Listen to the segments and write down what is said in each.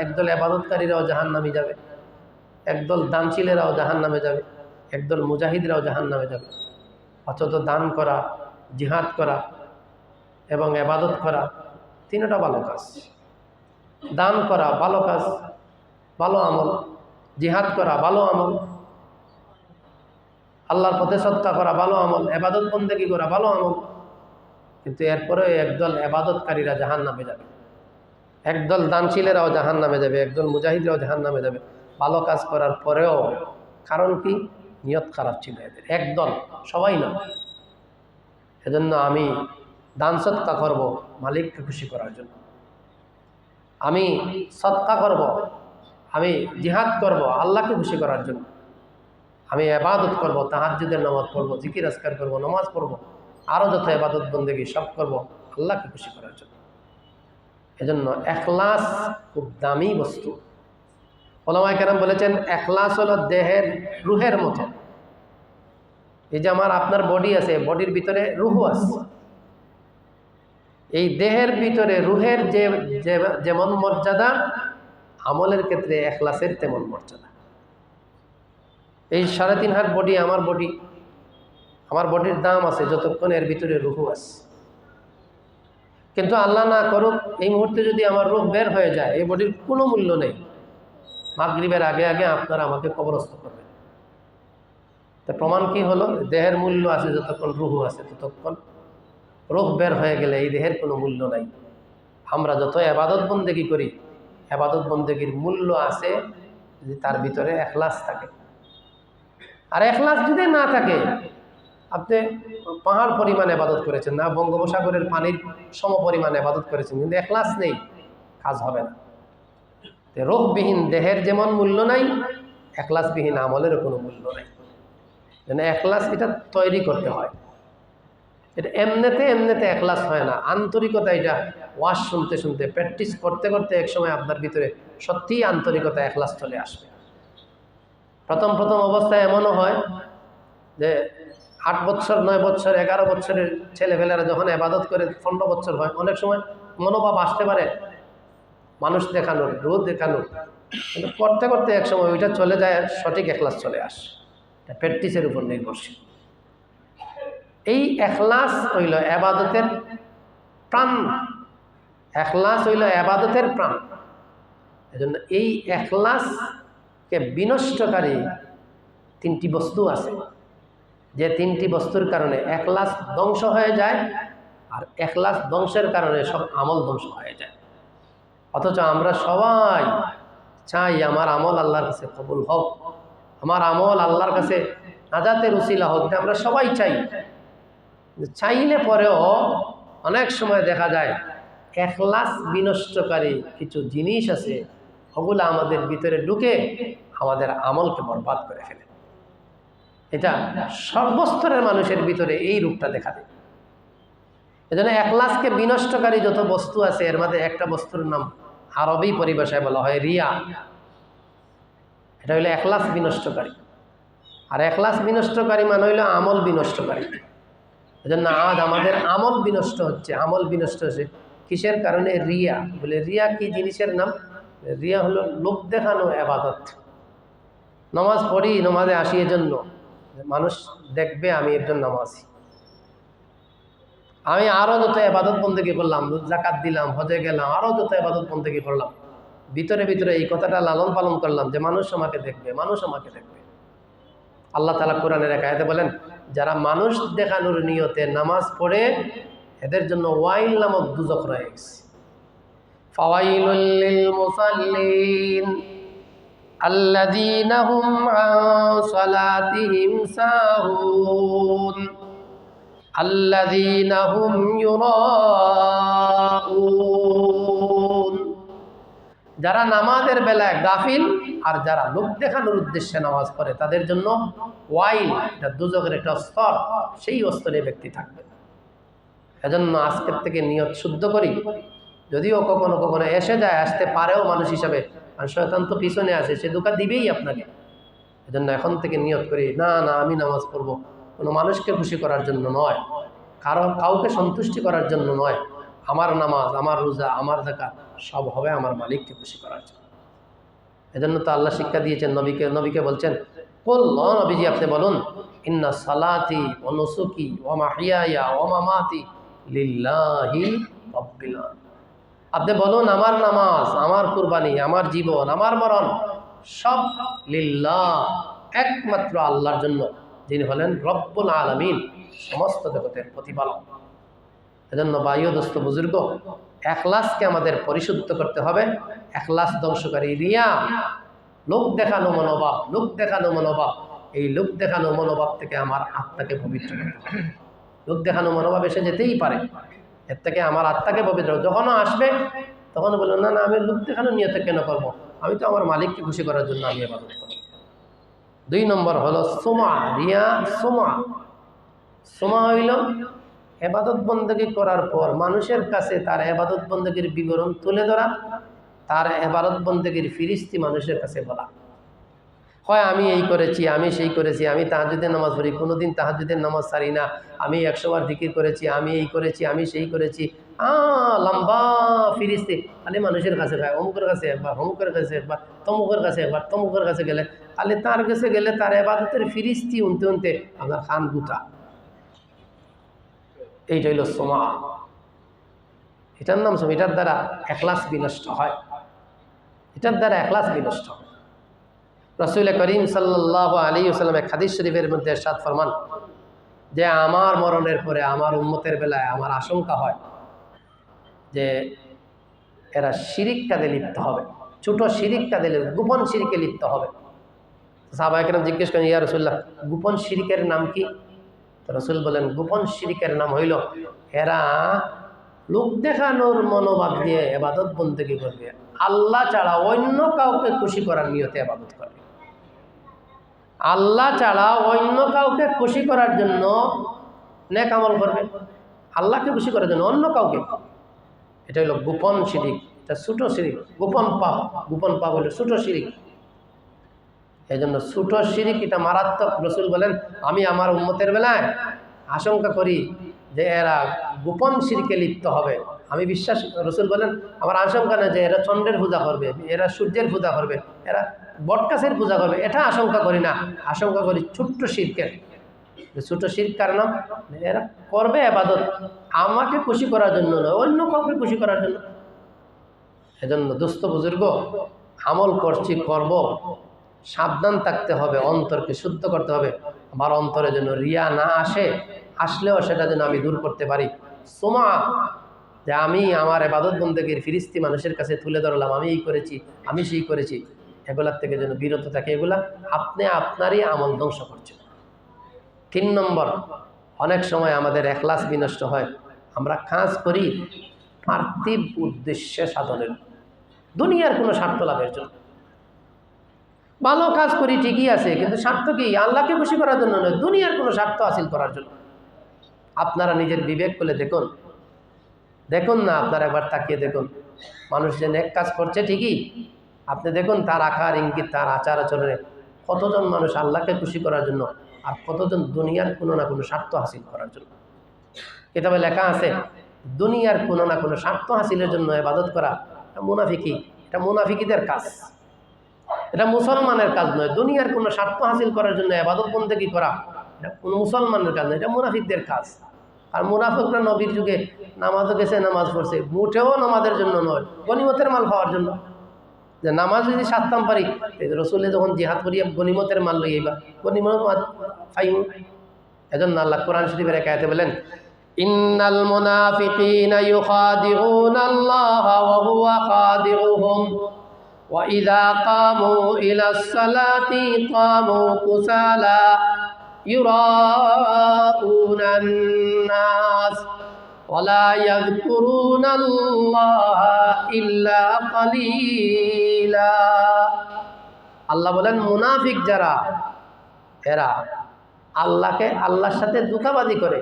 একদল আবাদতকারীরাও জাহান নামে যাবে। একদল দানশীলেরাও জাহান নামে যাবে। একদল মুজাহিদরাও জাহান নামে যাবে। অথচ দান করা, জিহাদ করা এবং আবাদত করা তিনটা ভালো কাজ। দান করা ভালো কাজ, ভালো আমল। জিহাদ করা ভালো আমল। আল্লাহর পথে সৎকা করা ভালো আমল। এবাদত বন্দেগি করা ভালো আমল। কিন্তু এরপরে একদল এবাদতকারীরা জাহান নামে যাবে। একদল দানশীলেরাও জাহান নামে যাবে, একদল মুজাহিদরাও জাহান নামে যাবে। ভালো কাজ করার পরেও কারণ কি? নিয়ত খারাপ ছিল এদের। একদল, সবাই না। এজন্য আমি দান সৎকা করব মালিককে খুশি করার জন্য। আমি সৎকা করব, আমি জিহাদ করব আল্লাহকে খুশি করার জন্য। আমি এবাদত করব, তাহাজ্জুদের নামাজ পড়ব, জিকির আসকার করব, নামাজ পড়ব আরও যত এবাদত বন্দেগী সব করব আল্লাহকে খুশি করার জন্য। এজন্য এখলাস খুব দামি বস্তু। ওলামাই কেরাম বলেছেন, এখলাস হলো দেহের, রুহের মতো। এই যে আমার, আপনার বডি আছে বডির ভিতরে রুহু আছে। এই দেহের ভিতরে রুহের যে- যেমন মর্যাদা, আমলের ক্ষেত্রে এখলাসের তেমন মর্যাদা। এই সাড়ে তিন হাত বডি আমার বডি আমার বডির দাম আছে, যতক্ষণ এর ভিতরে রুহু আছে। কিন্তু আল্লাহ না করুক, এই মুহূর্তে যদি আমার রোগ বের হয়ে যায়, এই বডির কোনো মূল্য নেই। মাগরিবের আগে আগে আপনারা আমাকে কবরস্থ করবেন। তো প্রমাণ কি হলো? দেহের মূল্য আছে যতক্ষণ, রুহু আছে ততক্ষণ। রোগ বের হয়ে গেলে এই দেহের কোনো মূল্য নাই। আমরা যত আবাদত বন্দেগি করি আবাদত বন্দেগির মূল্য আছে যদি তার ভিতরে এখলাস থাকে। আর এখলাস যদি না থাকে আপনি পাহাড় পরিমাণ আবাদত করেছেন না, বঙ্গোপসাগরের পানির সম পরিমাণ আবাদত করেছেন, কিন্তু এখলাস নেই, কাজ হবে না। রোগবিহীন দেহের যেমন মূল্য নাই, এখলাসবিহীন আমলেরও কোনো মূল্য নাই। যেন এখলাস এটা তৈরি করতে হয়। এটা এমনিতে এমনিতে এখলাস হয় না, আন্তরিকতা এটা ওয়াশ শুনতে শুনতে, প্র্যাকটিস করতে করতে একসময় আপনার ভিতরে সত্যিই আন্তরিকতা, এখলাস চলে আসবে। প্রথম প্রথম অবস্থায় এমনও হয় যে আট বছর, নয় বছর, এগারো বছরের ছেলেপেলেরা যখন আবাদত করে, পনেরো বছর হয়, অনেক সময় মনোভাব আসতে পারে। মানুষ দেখানোর রোদ দেখানোর কিন্তু করতে করতে এক সময় ওইটা চলে যায়, সঠিক এখলাস চলে আসে। প্র্যাকটিসের উপর নির্ভরশীল। এই এখলাস হইল আবাদতের প্রাণ। এখলাস হইল আবাদতের প্রাণ। এজন্য এই এখলাসকে বিনষ্টকারী তিনটি বস্তু আছে। যে তিনটি বস্তুর কারণে এক একলাস ধ্বংস হয়ে যায় আর একলাস ধ্বংসের কারণে সব আমল ধ্বংস হয়ে যায়। অথচ আমরা সবাই চাই আমার আমল আল্লাহর কাছে কবুল হোক, আমার আমল আল্লাহর কাছে নাজাতের উসিলা হোক আমরা সবাই চাই। চাইলে পরেও অনেক সময় দেখা যায় একলাস বিনষ্টকারী কিছু জিনিস আছে, ওগুলো আমাদের ভিতরে ঢুকে আমাদের আমলকে বরবাদ করে ফেলে। এটা সর্বস্তরের মানুষের ভিতরে এই রূপটা দেখা দেয়। এজন্য একলাসকে বিনষ্টকারী যত বস্তু আছে, এর মধ্যে একটা বস্তুর নাম আরবি পরিভাষায় বলা হয় রিয়া। এটা হইল একলাস বিনষ্টকারী। আর একলাস বিনষ্টকারী মানে হইল আমল বিনষ্টকারী। এজন্য আজ আমাদের আমল বিনষ্ট হচ্ছে। আমল বিনষ্ট হচ্ছে কিসের কারণে? রিয়া। বলে রিয়া কি জিনিসের নাম? রিয়া হলো লোক দেখানো আবাদত নমাজ পড়ি, নমাজে আসি এজন্য। মানুষ দেখবে আমি একজন নামাজি আমি আরও যত আবাদত বন্দেগি করলাম জাকাত দিলাম, হজে গেলাম আরও যত আবাদত বন্দেগি করলাম, ভিতরে ভিতরে এই কথাটা লালন পালন করলাম যে মানুষ আমাকে দেখবে, মানুষ আমাকে দেখবে। আল্লাহ তালা কোরআনের এক আয়াতে বলেন, যারা মানুষ দেখানোর নিয়তে নামাজ পড়ে, এদের জন্য ওয়াইল নামক দুজক রয়ে গেছে। الذين هم عن صلاتهم ساهون الذين هم يراءون যারা নামাজের বেলায় গাফিল আর যারা লোক দেখানোর উদ্দেশ্যে নামাজ পড়ে তাদের জন্য ওয়াইল এটা দুজকের একটা স্তর সেই স্তরে ব্যক্তি থাকবে এজন্য আজকের থেকে নিয়ত শুদ্ধ করি যদিও কখনো কখনো এসে যায় আসতে পারেও মানুষ হিসাবে আর শয়তান তো পিছনে আছে, সে দোকা দিবেই আপনাকে। এজন্য এখন থেকে নিয়ত করি, না না, আমি নামাজ পড়ব। কোনো মানুষকে খুশি করার জন্য নয়, কারও, কাউকে সন্তুষ্টি করার জন্য নয়। আমার নামাজ, আমার রোজা, আমার জাকাত সব হবে আমার মালিককে খুশি করার জন্য। এজন্য তো আল্লাহ শিক্ষা দিয়েছেন নবীকে নবীকে বলছেন, কুল নবীজি, আপনি বলুন, ইন্না সালাতি ও নুসুকি ও লিল্লাহি রাব্বিল আলামিন। আপনি বলুন, আমার নামাজ, আমার কুরবানি, আমার জীবন, আমার মরণ সব লিল্লাহ, একমাত্র আল্লাহর জন্য। যিনি হলেন রব্বুল আলমিন, সমস্ত জগতের প্রতিপালক। এজন্য বায়ু দোস্ত, বুজুর্গ একলাসকে আমাদের পরিশুদ্ধ করতে হবে। একলাস ধ্বংসকারী রিয়া, লোক দেখানো মনোভাব, লোক দেখানো মনোভাব। এই লোক দেখানো মনোভাব থেকে আমার আত্মাকে পবিত্র লোক দেখানো মনোভাব এসে যেতেই পারে। এর থেকে আমার আত্মাকে পবিত্র যখনও আসবে তখন বলব, না না, আমি লোক দেখানো নিয়তে কেন করব। আমি তো আমার মালিককে খুশি করার জন্য আমি এবাদত করব দুই নম্বর হলো সোমা, রিয়া সোমা। সোমা হইল এবাদত বন্দী করার পর মানুষের কাছে তার এবাদত বন্দীর বিবরণ তুলে ধরা, তার এবাদত বন্দীর ফিরিস্তি মানুষের কাছে বলা। হয়, আমি এই করেছি, আমি সেই করেছি, আমি তাহাজুদের নামাজ পড়ি, কোনোদিন তাহাজুদের নামাজ সারি না, আমি একশোবার দিকির করেছি, আমি এই করেছি, আমি সেই করেছি। আ, লম্বা ফিরিস্তি, খালি মানুষের কাছে ভাই অমুকের কাছে একবার, অমুকের কাছে একবার, তমুকের কাছে একবার, তমুকের কাছে গেলে, খালি তার কাছে গেলে তার এবাদতের ফিরিস্তি উনতে উনতে আপনার খান গুতা এইটা হইল সোমা। এটার নাম সোমা, এটার দ্বারা একলাস বিনষ্ট হয়। এটার দ্বারা একলাস বিনষ্ট হয়। রসুল করিম সাল্লাহ আলী সাল্লামের খাদিস শরীফের মধ্যে সাত ফরমান, যে আমার মরণের পরে আমার উন্মতের বেলায় আমার আশঙ্কা হয় যে এরা শিরিক কাজে লিপ্ত হবে, ছোট শিরিক কাজে গোপন শিরিকে লিপ্ত হবে। সাহবাহিকেরাম জিজ্ঞেস করেন, ইয়া রসুল্লাহ গোপন শিরিকের নাম কি? তো রসুল বলেন, গোপন শিরিকের নাম হইল, এরা লোক দেখানোর মনোভাব দিয়ে এবাদত বন্দেগি করবে। আল্লাহ ছাড়া অন্য কাউকে খুশি করার নিয়তে আবাদত করবে। আল্লাহ ছাড়া অন্য কাউকে খুশি করার জন্য নেক আমল করবে। আল্লাহকে খুশি করার জন্য অন্য কাউকে। এটা হলো গোপন শিরিক, এটা ছোটো শিরিক, গোপন পাপ গোপন পাপ হলো ছোটো শিরিক। এই জন্য ছোটো শিরিক এটা মারাত্মক। রসুল বলেন, আমি আমার উন্মতের বেলায় আশঙ্কা করি যে এরা গোপন শিরকে লিপ্ত হবে। আমি বিশ্বাস, রসুল বলেন, আমার আশঙ্কা না যে এরা চন্দ্রের পূজা করবে, এরা সূর্যের পূজা করবে, এরা বটকাছের পূজা করবে, এটা আশঙ্কা করি না, আশঙ্কা করি ছোট্ট যে ছোট শির কারণ এরা করবে আবাদত, আমাকে খুশি করার জন্য নয়, অন্য কাউকে খুশি করার জন্য। এজন্য দুস্থ বুজুর্গ, আমল করছি, করব। সাবধান থাকতে হবে, অন্তরকে শুদ্ধ করতে হবে। আমার অন্তরে যেন রিয়া না আসে, আসলেও সেটা যেন আমি দূর করতে পারি। সোমা, যে আমি আমার এবাদত বন্দীর ফিরিস্তি মানুষের কাছে তুলে ধরলাম, আমি এই করেছি, আমি সেই করেছি। এগুলার থেকে যেন বিরত থাকে, এগুলা আপনি আপনারই আমল ধ্বংস করছে। তিন নম্বর, অনেক সময় আমাদের একলাস বিনষ্ট হয়। আমরা কাজ করি পার্থিব উদ্দেশ্যে সাধনের। দুনিয়ার কোনো স্বার্থ লাভের জন্য। ভালো কাজ করি ঠিকই আছে, কিন্তু স্বার্থ কি? আল্লাহকে খুশি করার জন্য নয়, দুনিয়ার কোনো স্বার্থ হাসিল করার জন্য। আপনারা নিজের বিবেক খুলে দেখুন। দেখুন না, আপনারা একবার তাকিয়ে দেখুন। মানুষ যে নেক কাজ করছে ঠিকই আপনি দেখুন তার আকার, ইঙ্গিত, তার আচার আচরণে কতজন মানুষ আল্লাহকে খুশি করার জন্য আর কতজন দুনিয়ার কোনো না কোনো স্বার্থ হাসিল করার জন্য। কিতাবে লেখা আছে, দুনিয়ার কোনো না কোনো স্বার্থ হাসিলের জন্য এবাদত করা এটা মুনাফিকি, এটা মুনাফিকিদের কাজ। এটা মুসলমানের কাজ নয়, দুনিয়ার কোনো স্বার্থ হাসিল করার জন্য এবাদত বন্দেগি করা এটা কোনো মুসলমানের কাজ নয়, এটা মুনাফিকদের কাজ। আর মুনাফিকরা নবীর যুগে নামাজও গেছে, নামাজ পড়ছে মুঠেও নামাজের জন্য নয়, গনিমতের মাল খাওয়ার জন্য। যে নামাজ যদি সাততাম পারি রসুলে যখন জিহাদ করিয়া গনিমতের মাল লই এইবার গনিমত মাত ফাইম এজন আল্লাহ কোরআন শরীফের একায়তে বলেন, ইন্নাল মুনাফিকিনা ইউখাদিউনা আল্লাহ ওয়া হুয়া খাদিউহুম। ওয়া ইযা কামু ইলাস সালাতি কামু কুসালা ইউরাউনান নাস ولا يذكرون الله إلا قليلا আল্লাহ বলেন মুনাফিক যারা এরা আল্লাহকে আল্লাহর সাথে দুকাবাদি করে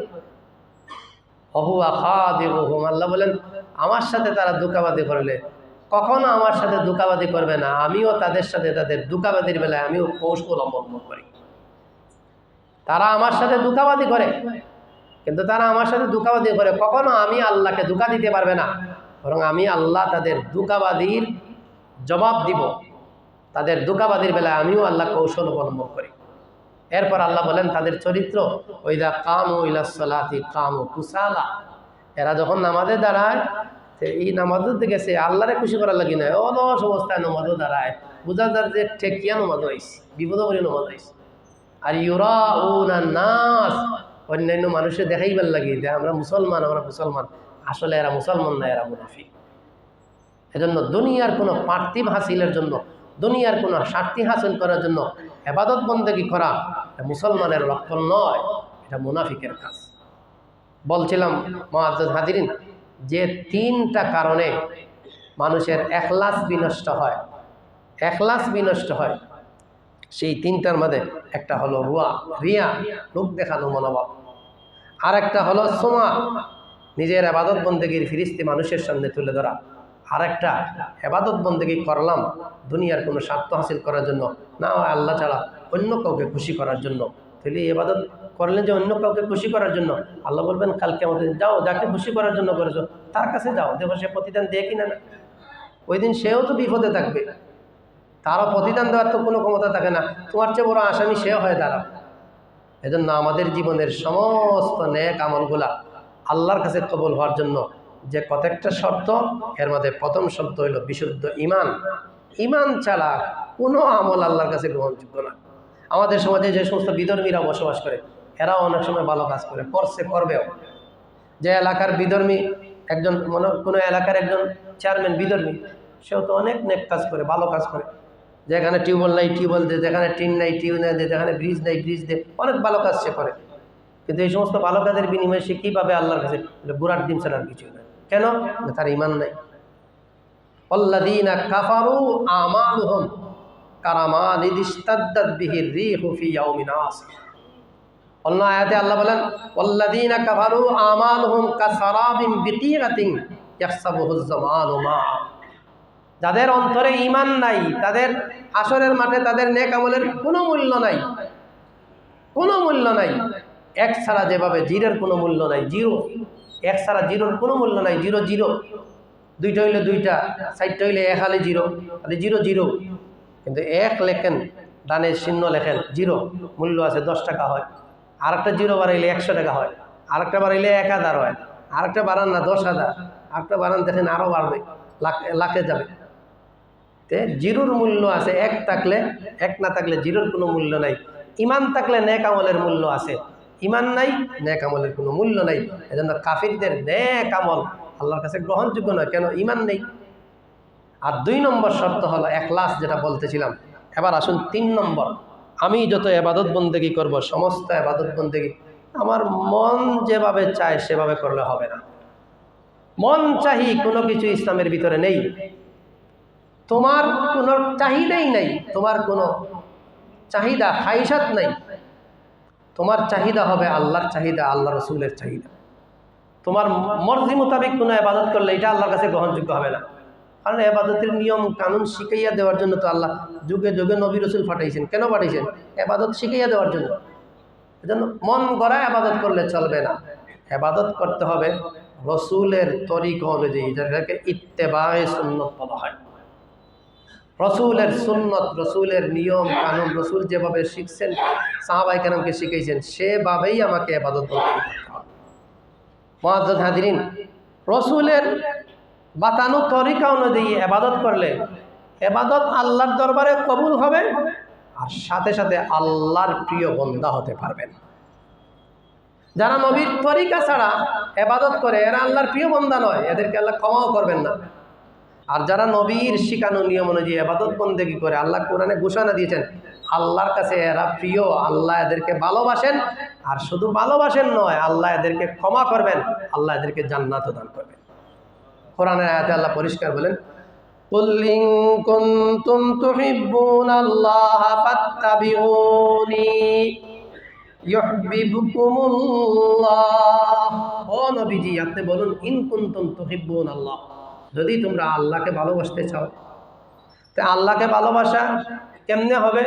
অহুয়া খাদিহুম আল্লাহ বলেন আমার সাথে তারা দুকাবাদি করলে কখনো আমার সাথে দুকাবাদি করবে না আমিও তাদের সাথে তাদের দুকাবাদির বেলায় আমিও কৌশল অবলম্বন করি তারা আমার সাথে দুকাবাদি করে কিন্তু তারা আমার সাথে দুকাবাদি করে। কখনো আমি আল্লাহকে দুকা দিতে পারবে না। বরং আমি আল্লাহ তাদের দুকাবাদির জবাব দিব। তাদের দুকাবাদির বেলায় আমিও আল্লাহ কৌশল অবলম্বন করি। এরপর আল্লাহ বলেন, তাদের চরিত্র, ওইদা কামু ইলাসলাতি কামু কুসালা। এরা যখন নামাজে দাঁড়ায় এই নামাজও গেছে আল্লাহরে খুশি করার লাগি না অলস অবস্থায় নামাজও দাঁড়ায়। বোঝা যার যে ঠেকিয়া নামাজ হয়েছে বিপদ করে নামাজ হয়েছে আর ইউরা ও নাস অন্যান্য মানুষের দেখাইবার লাগে যে আমরা মুসলমান আমরা মুসলমান। আসলে এরা মুসলমান না, এরা মুনাফিক। এজন্য দুনিয়ার কোনো পার্থিব হাসিলের জন্য, দুনিয়ার কোনো স্বার্থী হাসিল করার জন্য এবাদত বন্দেগি করা মুসলমানের লক্ষণ নয়, এটা মুনাফিকের কাজ। বলছিলাম মহাজ হাজিরিন, যে তিনটা কারণে মানুষের একলাস বিনষ্ট হয় একলাস বিনষ্ট হয়। সেই তিনটার মধ্যে একটা হলো রুয়া, রিয়া, লোক দেখানো মনোভাব। আর একটা হলো সোমা, নিজের আবাদত বন্দেগীর ফিরিস্তি মানুষের সামনে তুলে ধরা। আর একটা এবাদত বন্দেগী করলাম দুনিয়ার কোনো স্বার্থ হাসিল করার জন্য, না আল্লাহ ছাড়া অন্য কাউকে খুশি করার জন্য। তাহলে এবাদত করলেন যে অন্য কাউকে খুশি করার জন্য। আল্লাহ বলবেন কালকে আমাদের যাও, যাকে খুশি করার জন্য করেছ, তার কাছে যাও, দেখো সে প্রতিদান দেয় কিনা না। ওই দিন সেও তো বিপদে থাকবে। তারও প্রতিদান দেওয়ার তো কোনো ক্ষমতা থাকে না। তোমার চেয়ে বড় আসামি সে হয়ে দাঁড়াবে এজন্য আমাদের জীবনের সমস্ত ন্যাক আমলগুলা আল্লাহর কাছে কবল হওয়ার জন্য যে কতকটা শর্ত, এর মধ্যে প্রথম শর্ত হইল বিশুদ্ধ ইমান ইমান ছাড়া কোনো আমল আল্লাহর কাছে গ্রহণযোগ্য না। আমাদের সমাজে যে সমস্ত বিধর্মীরা বসবাস করে, এরাও অনেক সময় ভালো কাজ করে, করছে, করবেও। যে এলাকার বিধর্মী একজন, মনে কোনো এলাকার একজন চেয়ারম্যান বিধর্মী, সেও তো অনেক নেক কাজ করে, ভালো কাজ করে। যেখানে টিউবওয়েল নাই, টিউবওয়েল দে, যেখানে টিন নাই টিউব নেই, দে, যেখানে ব্রিজ নাই ব্রিজ দে, অনেক ভালো কাজ সে করে। কিন্তু এই সমস্ত ভালো কাজের বিনিময়ে সে কীভাবে আল্লাহর কাছে বুড়ার ডিম ছাড়ার কিছু না কেন? তার ইমান নাই। অল্লাদিনা কাফারু আমালুহুম কারামান ইদিস্তাদ্দাত বিহির রিহু ফি ইয়াউমিন আসিফ অন্য আয়াতে আল্লাহ বলেন অল্লাদিনা কাফারু আমালুহুম কাসারাবিন বিকিরাতিন ইয়াহসাবুহুজ জামানু মা। যাদের অন্তরে ইমান নাই, তাদের আসরের মাঠে তাদের নেক আমলের কোনো মূল্য নাই। কোনো মূল্য নাই। এক ছাড়া যেভাবে জিরোর কোনো মূল্য নাই, জিরো। এক ছাড়া জিরোর কোনো মূল্য নাই, জিরো জিরো। দুইটা হইলে দুইটা সাইডটা হইলে এক হালে জিরো, তাহলে জিরো জিরো। কিন্তু এক লেখেন, ডানে শূন্য লেখেন, জিরো। মূল্য আছে দশ টাকা হয়। আরেকটা জিরো বাড়াইলে একশো টাকা হয়। আরেকটা বাড়াইলে এক হাজার হয়। আরেকটা বাড়ান না দশ হাজার। আরেকটা বাড়ান দেখেন আরও বাড়বে লাখে যাবে। তে জিরুর মূল্য আছে, এক থাকলে, এক না থাকলে জিরুর কোনো মূল্য নাই। ইমান থাকলে নেক আমলের মূল্য আছে, ইমান নাই, নেক আমলের কোনো মূল্য নাই। এজন্য কাফিরদের নেক আমল আল্লাহর কাছে গ্রহণযোগ্য নয়, কেন ইমান নেই? আর দুই নম্বর শর্ত হলো একলাস যেটা বলতেছিলাম। এবার আসুন তিন নম্বর। আমি যত এবাদত বন্দেগি করব, সমস্ত এবাদত বন্দেগি, আমার মন যেভাবে চায় সেভাবে করলে হবে না। মন চাহি কোনো কিছু ইসলামের ভিতরে নেই তোমার কোনো চাহিদাই নাই, তোমার কোনো চাহিদা, খাইসাত নাই। তোমার চাহিদা হবে আল্লাহর চাহিদা আল্লাহ রসুলের চাহিদা। তোমার মর্জি মোতাবেক কোনো আবাদত করলে এটা আল্লাহর কাছে গ্রহণযোগ্য হবে না। কারণ আবাদতের নিয়ম, কানুন শিখাইয়া দেওয়ার জন্য তো আল্লাহ যুগে যুগে নবী রসুল পাঠাইছেন। কেন পাঠাইছেন? আবাদত শিখাইয়া দেওয়ার জন্য। এজন্য মন গড়া আবাদত করলে চলবে না। আবাদত করতে হবে রসুলের তরিক অনুযায়ী যেটাকে ইত্তেবায় সুন্নত বলা হয়। রসুলের সুন্নত, রসুলের নিয়ম, কানুন, রসুল যেভাবে শিখছেন, সাহাবাই কানুনকে শিখেছেন সেভাবেই আমাকে আবাদত করতে রসুলের বাতানো তরিকা অনুযায়ী আবাদত করলে এবাদত আল্লাহর দরবারে কবুল হবে আর সাথে সাথে আল্লাহর প্রিয় বন্দা হতে পারবেন। যারা নবীর তরিকা ছাড়া এবাদত করে, এরা আল্লাহর প্রিয় বন্দা নয়, এদেরকে আল্লাহ ক্ষমাও করবেন না। আর যারা নবীর শিখানো নিয়ম অনুযায়ী আবাদত বন্দেগি করে আল্লাহ কোরআনে ঘোষণা দিয়েছেন আল্লাহর কাছে এরা প্রিয় আল্লাহ এদেরকে ভালোবাসেন আর শুধু ভালোবাসেন নয় আল্লাহ এদেরকে ক্ষমা করবেন আল্লাহ এদেরকে জান্নাত দান করবেন কোরআনের আয়াতে আল্লাহ পরিষ্কার বলেন قل إن كنتم تحبون الله فاتبعوني يحببكم الله ও নবীজি আপনি বলুন ইন কুনতুম তুহিব্বুন আল্লাহ যদি তোমরা আল্লাহকে ভালোবাসতে চাও। তো আল্লাহকে ভালোবাসা কেমনে হবে?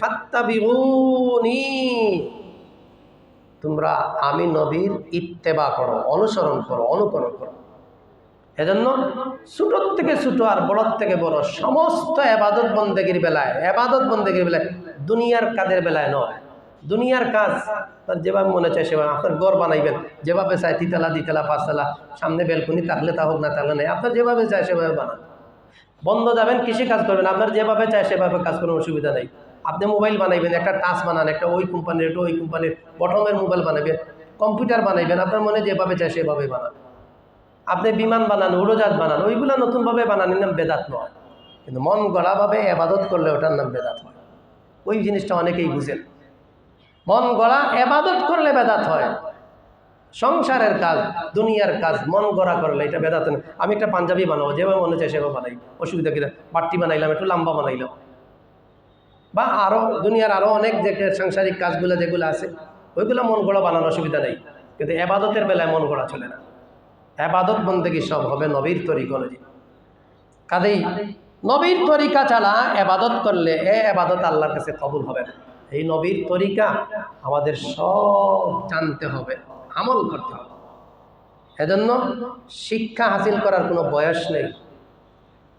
ফাত্তাবিউনি তোমরা আমি নবীর ইত্তেবা করো, অনুসরণ করো, অনুকরণ করো। এজন্য ছোটোর থেকে ছোটো আর বড়র থেকে বড় সমস্ত এবাদত বন্দেগীর বেলায়, এবাদত বন্দেগীর বেলায় দুনিয়ার কাদের বেলায় নয়। দুনিয়ার কাজ, তার যেভাবে মনে চায় সেভাবে আপনার গড় বানাইবেন, যেভাবে চায় তিতালা দ্বিতলা পাঁচতলা, সামনে বেলকুনি থাকলে তা হোক না থাকলে নেই। আপনার যেভাবে চায় সেভাবে বানান। বন্ধ যাবেন, কৃষি কাজ করবেন, আপনার যেভাবে চায় সেভাবে কাজ করার অসুবিধা নেই। আপনি মোবাইল বানাইবেন, একটা টাচ বানান, একটা ওই কোম্পানির একটা ওই কোম্পানির বটমের মোবাইল বানাবেন কম্পিউটার বানাইবেন, আপনার মনে যেভাবে চায় সেভাবে বানান। আপনি বিমান বানান, উড়োজাহাজ বানান, ওইগুলো নতুনভাবে বানান, এর নাম বেদাত নয়। কিন্তু মন গড়াভাবে এবাদত করলে ওটার নাম বেদাত হয়। ওই জিনিসটা অনেকেই বুঝেন। মন গড়া এবাদত করলে বেদাত হয়। সংসারের কাজ, দুনিয়ার কাজ, মন গড়া করলে এটা বেদাত না আমি একটা পাঞ্জাবি বানাবো, যেভাবে মনে চাই সেভাবে বানাই। অসুবিধা কিনা বাট্টি বানাইলাম, একটু লম্বা বানাইলাম। বা আরও দুনিয়ার আরও অনেক যে সাংসারিক কাজগুলো যেগুলো আছে, ওইগুলো মন গড়া বানানোর অসুবিধা নেই। কিন্তু এবাদতের বেলায় মন গড়া চলে না। এবাদত বন্দেগী সব হবে নবীর তরিক অনুযায়ী। কাজেই, নবীর তরিকা চালা এবাদত করলে এ এবাদত আল্লাহর কাছে কবুল হবে না। এই নবীর তরিকা আমাদের সব জানতে হবে, আমল করতে হবে। এজন্য শিক্ষা হাসিল করার কোনো বয়স নেই,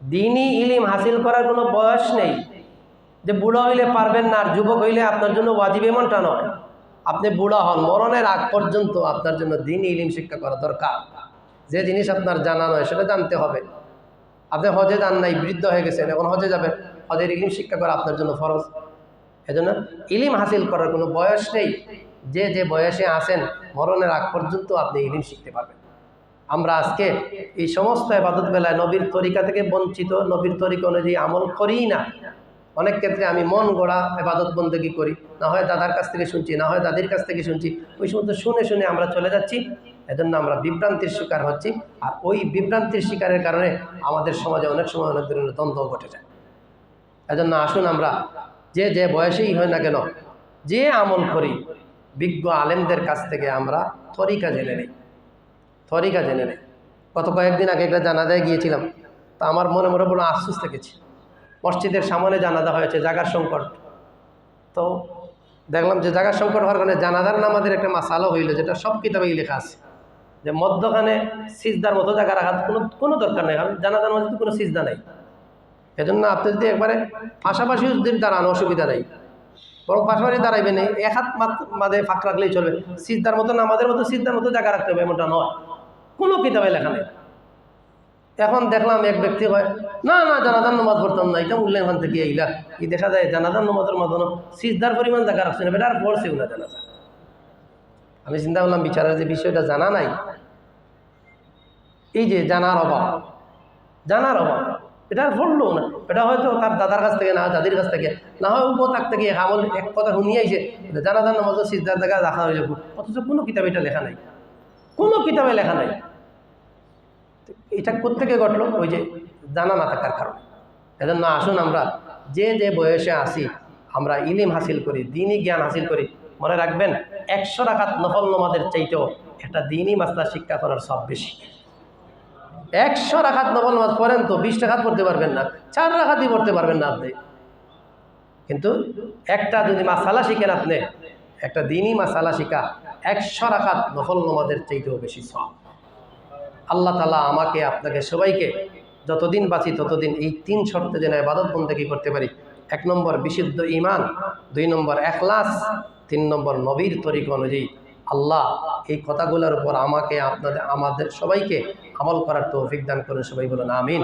দিনই ইলিম হাসিল করার কোনো বয়স নেই যে বুড়া হইলে পারবেন না আর যুবক হইলে আপনার জন্য ওয়াজিব এমনটা নয়। আপনি বুড়া হন, মরণের আগ পর্যন্ত আপনার জন্য দিন ইলিম শিক্ষা করা দরকার। যে জিনিস আপনার জানা নয় সেটা জানতে হবে। আপনি হজে যান নাই, বৃদ্ধ হয়ে গেছেন, এখন হজে যাবেন। হজের ইলিম শিক্ষা করা আপনার জন্য ফরজ। এজন্য ইলিম হাসিল করার কোনো বয়স নেই। যে যে বয়সে আসেন মরণের আগ পর্যন্ত আপনি ইলিম শিখতে পারবেন। আমরা আজকে এই সমস্ত এবাদত বেলায় নবীর তরিকা থেকে বঞ্চিত, নবীর তরিকা অনুযায়ী আমল করিই না। অনেক ক্ষেত্রে আমি মন গড়া এবাদত বন্দী করি। না হয় দাদার কাছ থেকে শুনছি, না হয় দাদির কাছ থেকে শুনছি। ওই সমস্ত শুনে শুনে আমরা চলে যাচ্ছি। এজন্য আমরা বিভ্রান্তির শিকার হচ্ছি। আর ওই বিভ্রান্তির শিকারের কারণে আমাদের সমাজে অনেক সময় অনেক ধরনের দ্বন্দ্ব ঘটে যায়। এজন্য আসুন আমরা যে যে বয়সেই হয় না কেন, যে আমল করি, বিজ্ঞ আলেমদের কাছ থেকে আমরা তরিকা জেনে নিই, তরিকা জেনে নেই। গত কয়েকদিন আগে একটা জানাজায় গিয়েছিলাম, তা আমার মনে মনে বলো আশ্বাস থেকেছি মসজিদের সামনে জানাজা হয়েছে, জাগার সংকট। তো দেখলাম যে জাগার সংকট হওয়ার কারণে জানাজার নামাজের একটা মাসালো হইল, যেটা সব কিতাবেই লেখা আছে। যে মধ্যখানে সিজদার মতো জায়গা রাখার কোনো কোনো দরকার নেই, কারণ জানাজার মধ্যে তো কোনো সিজদা নেই। এজন্য আপনি যদি একবারে পাশাপাশি যদি দাঁড়ান, অসুবিধা নেই। বরং পাশাপাশি দাঁড়াইবেন এক হাত মাঝে ফাঁক রাখলেই চলবে। সিজদার মতো আমাদের মতো সিজদার মতো জায়গা রাখতে হবে, এমনটা নয়। কোনো কিতাবে লেখা নেই। এখন দেখলাম এক ব্যক্তি হয় না না জানাজান নামাজ পড়তাম না, এটা উল্লেখ ওখান থেকে এইলা। কি দেখা যায় জানাজান নামাজের মাধ্যমে সিজদার পরিমাণ জায়গা রাখছে না, বেটা আর পড়ছেও না জানাজা। আমি চিন্তা করলাম, বিচারের যে বিষয়টা জানা নাই, এই যে জানার অভাব জানার অভাব। এটা আর না। এটা হয়তো তার দাদার কাছ থেকে না, দাদির কাছ থেকে। না হয় উপ তার থেকে আমল এক কথা শুনিয়ে আইছে জানাজান নামাজ সিজদার জায়গা রাখা হয়ে যাব। অথচ কোনো কিতাবে এটা লেখা নাই। কোনো কিতাবে লেখা নাই। এটা কোথেকে ঘটলো? ওই যে জানা না থাকার কারণে। এজন্য আসুন আমরা, যে যে বয়সে আসি আমরা ইলিম হাসিল করি, দিনই জ্ঞান হাসিল করি। মনে রাখবেন, একশো রাখাত নফল নমাদের চাইতেও একটা দিনই মাসলা শিক্ষা করার সব বেশি। একশো রাখাত নফল নামাজ পড়েন তো বিশ টাকাত পড়তে পারবেন না, চার রাখাতই পড়তে পারবেন না আপনি। কিন্তু একটা যদি মাসালা শিখেন আপনি, একটা দিনই মাসালা শিখা, একশো রাখাত নফল নমাদের চাইতেও বেশি সব আল্লাহ তালা আমাকে, আপনাকে সবাইকে যতদিন বাঁচি ততদিন এই তিন শর্তে যেন এবাদত বন্দেগি করতে পারি। এক নম্বর বিশুদ্ধ ইমান দুই নম্বর এখলাস, তিন নম্বর নবীর তরিক অনুযায়ী আল্লাহ এই কথাগুলোর উপর আমাকে আপনাদের, আমাদের সবাইকে আমল করার তৌফিক দান করেন, সবাই বলুন আমিন।